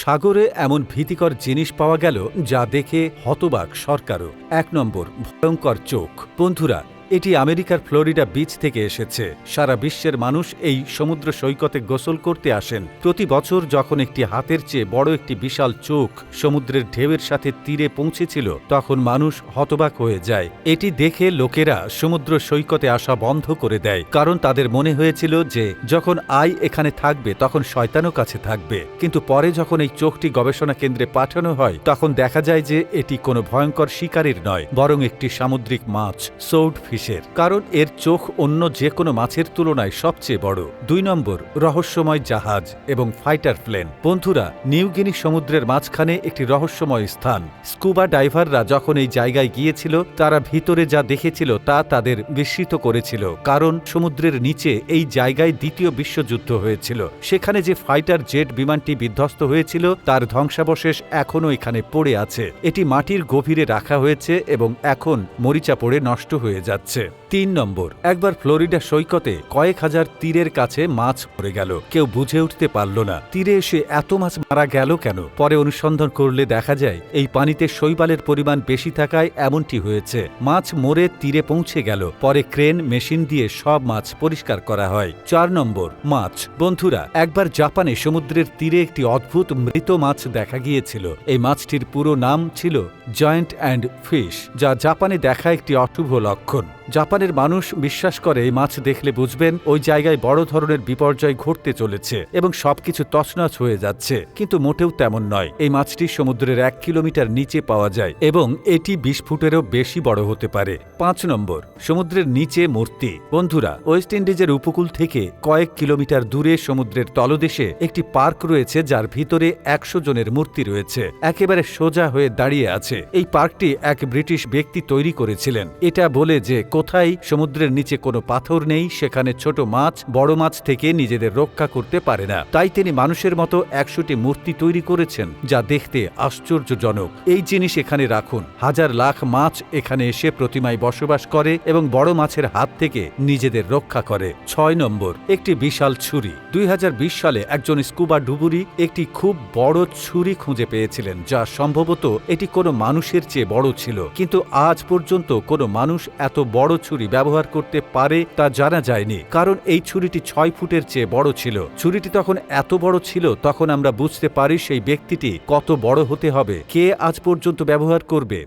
সাগরে এমন ভীতিকর জিনিস পাওয়া গেল যা দেখে হতবাক সরকারও। এক নম্বর, ভয়ঙ্কর চোখ। বন্ধুরা এটি আমেরিকার ফ্লোরিডা বিচ থেকে এসেছে। সারা বিশ্বের মানুষ এই সমুদ্র সৈকতে গোসল করতে আসেন। প্রতি বছর যখন একটি হাতের চেয়ে বড় একটি বিশাল চোখ সমুদ্রের ঢেউয়ের সাথে তীরে পৌঁছেছিল, তখন মানুষ হতবাক হয়ে যায়। এটি দেখে লোকেরা সমুদ্র সৈকতে আসা বন্ধ করে দেয়, কারণ তাদের মনে হয়েছিল যে, যখন আই এখানে থাকবে, তখন শয়তানও কাছে থাকবে। কিন্তু পরে যখন এই চোখটি গবেষণা কেন্দ্রে পাঠানো হয়, তখন দেখা যায় যে, এটি কোনো ভয়ঙ্কর শিকারের নয়, বরং একটি সামুদ্রিক মাছ সৌড ফিশের কারণ এর চোখ অন্য যে কোনো মাছের তুলনায় সবচেয়ে বড়। দুই নম্বর, রহস্যময় জাহাজ এবং ফাইটার প্লেন। বন্ধুরা নিউগিনি সমুদ্রের মাঝখানে একটি রহস্যময় স্থান। স্কুবা ডাইভাররা যখন এই জায়গায় গিয়েছিল, তারা ভিতরে যা দেখেছিল তা তাদের বিস্মিত করেছিল। কারণ সমুদ্রের নিচে এই জায়গায় দ্বিতীয় বিশ্বযুদ্ধ হয়েছিল। সেখানে যে ফাইটার জেট বিমানটি বিধ্বস্ত হয়েছিল, তার ধ্বংসাবশেষ এখনও এখানে পড়ে আছে। এটি মাটির গভীরে রাখা হয়েছে এবং এখন মরিচা পড়ে নষ্ট হয়ে যাচ্ছে। তিন নম্বর, একবার ফ্লোরিডা সৈকতে কয়েক হাজার তীরের কাছে মাছ পড়ে গেল। কেউ বুঝে উঠতে পারল না, তীরে এসে এত মাছ মারা গেল কেন? পরে অনুসন্ধান করলে দেখা যায়, এই পানিতে শৈবালের পরিমাণ বেশি থাকায় এমনটি হয়েছে। মাছ মরে তীরে পৌঁছে গেল, পরে ক্রেন, মেশিন দিয়ে সব মাছ পরিষ্কার করা হয়। চার নম্বর, মাছ। বন্ধুরা, একবার জাপানে সমুদ্রের তীরে একটি অদ্ভুত মৃত মাছ দেখা গিয়েছিল। এই মাছটির পুরো নাম ছিল জয়েন্ট অ্যান্ড ফিশ যা জাপানে দেখা একটি অশুভ লক্ষণ। জাপানের মানুষ বিশ্বাস করে এই মাছ দেখলে বুঝবেন ওই জায়গায় বড় ধরনের বিপর্যয় ঘটতে চলেছে এবং সবকিছু তছনছ হয়ে যাচ্ছে। কিন্তু মোটেও তেমন নয়। এই মাছটি সমুদ্রের এক কিলোমিটার নিচে পাওয়া যায় এবং এটি বিশ ফুটেরও বেশি বড় হতে পারে। পাঁচ নম্বর, সমুদ্রের নিচে মূর্তি। বন্ধুরা, ওয়েস্ট ইন্ডিজের উপকূল থেকে কয়েক কিলোমিটার দূরে সমুদ্রের তলদেশে একটি পার্ক রয়েছে যার ভিতরে একশো জনের মূর্তি রয়েছে। একেবারে সোজা হয়ে দাঁড়িয়ে আছে। এই পার্কটি এক ব্রিটিশ ব্যক্তি তৈরি করেছিলেন। এটা বলে যে কোথায়? সমুদ্রের নিচে কোনো পাথর নেই, সেখানে ছোট মাছ, বড় মাছ থেকে নিজেদের রক্ষা করতে পারে না। তাই তিনি মানুষের মতো একশোটি মূর্তি তৈরি করেছেন, যা দেখতে আশ্চর্যজনক। এই জিনিস এখানে রাখুন। হাজার লাখ মাছ এখানে এসে প্রতিমায় বসবাস করে এবং বড় মাছের হাত থেকে নিজেদের রক্ষা করে। ছয় নম্বর, একটি বিশাল ছুরি। দুই হাজার বিশ সালে একজন স্কুবা ডুবুরি একটি খুব বড় ছুরি খুঁজে পেয়েছিলেন, যা সম্ভবত এটি কোনো মানুষের চেয়ে বড় ছিল। কিন্তু আজ পর্যন্ত কোনো মানুষ এত বড় ছুরি ব্যবহার করতে পারে তা জানা যায়নি, কারণ এই ছুরিটি ছয় ফুটের চেয়ে বড় ছিল। ছুরিটি তখন এত বড় ছিল, তখন আমরা বুঝতে পারি সেই ব্যক্তিটি কত বড় হতে হবে। কে আজ পর্যন্ত ব্যবহার করবে?